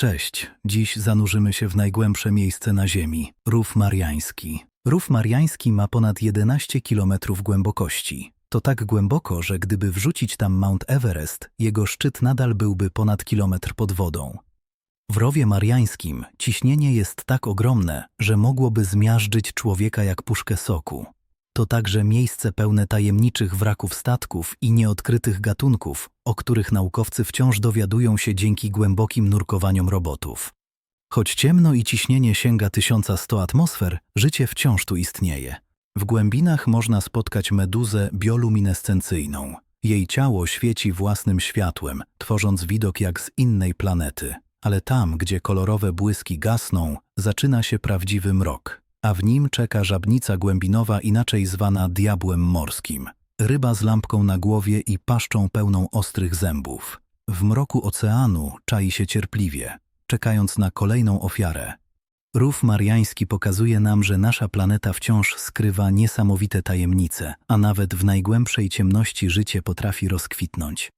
Cześć, dziś zanurzymy się w najgłębsze miejsce na Ziemi Rów Mariański. Rów Mariański ma ponad 11 km głębokości. To tak głęboko, że gdyby wrzucić tam Mount Everest, jego szczyt nadal byłby ponad kilometr pod wodą. W rowie mariańskim ciśnienie jest tak ogromne, że mogłoby zmiażdżyć człowieka jak puszkę soku. To także miejsce pełne tajemniczych wraków statków i nieodkrytych gatunków, o których naukowcy wciąż dowiadują się dzięki głębokim nurkowaniom robotów. Choć ciemno i ciśnienie sięga 1100 atmosfer, życie wciąż tu istnieje. W głębinach można spotkać meduzę bioluminescencyjną. Jej ciało świeci własnym światłem, tworząc widok jak z innej planety. Ale tam, gdzie kolorowe błyski gasną, zaczyna się prawdziwy mrok, a w nim czeka żabnica głębinowa inaczej zwana diabłem morskim. Ryba z lampką na głowie i paszczą pełną ostrych zębów. W mroku oceanu czai się cierpliwie, czekając na kolejną ofiarę. Rów mariański pokazuje nam, że nasza planeta wciąż skrywa niesamowite tajemnice, a nawet w najgłębszej ciemności życie potrafi rozkwitnąć.